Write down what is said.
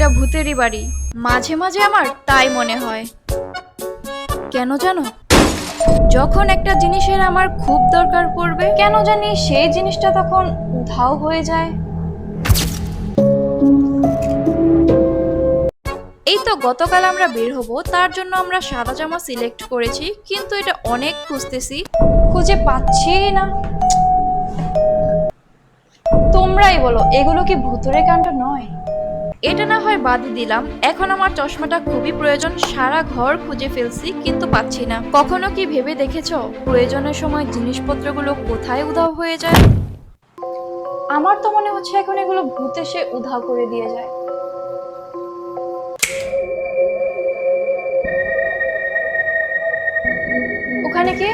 এটা ভূতেরই বাড়ি। মাঝে মাঝে আমার তাই মনে হয়। কেন জানো? যখন একটা জিনিসের আমার খুব দরকার পড়বে, কেন জানি সেই জিনিসটা তখন উধাও হয়ে যায়। এই তো গতকাল আমরা বের হব, তার জন্য আমরা সাদা জামা সিলেক্ট করেছি, কিন্তু এটা অনেক খুঁজতেছি, খুঁজে পাচ্ছি না। তোমরাই বলো, এগুলো কি ভুতুরে কাণ্ড নয়? এটা না হয় বাদই দিলাম। এখন আমার চশমাটা খুবই প্রয়োজন, সারা ঘর খুঁজে ফেলছি, কিন্তু পাচ্ছি না। কখনো কি ভেবে দেখেছ? প্রয়োজনের সময় জিনিসপত্রগুলো কোথায় উধাও হয়ে যায়? আমার তো মনে হচ্ছে এখন এগুলো ভূত এসে উধাও করে দিয়ে যায়। ওখানে কে?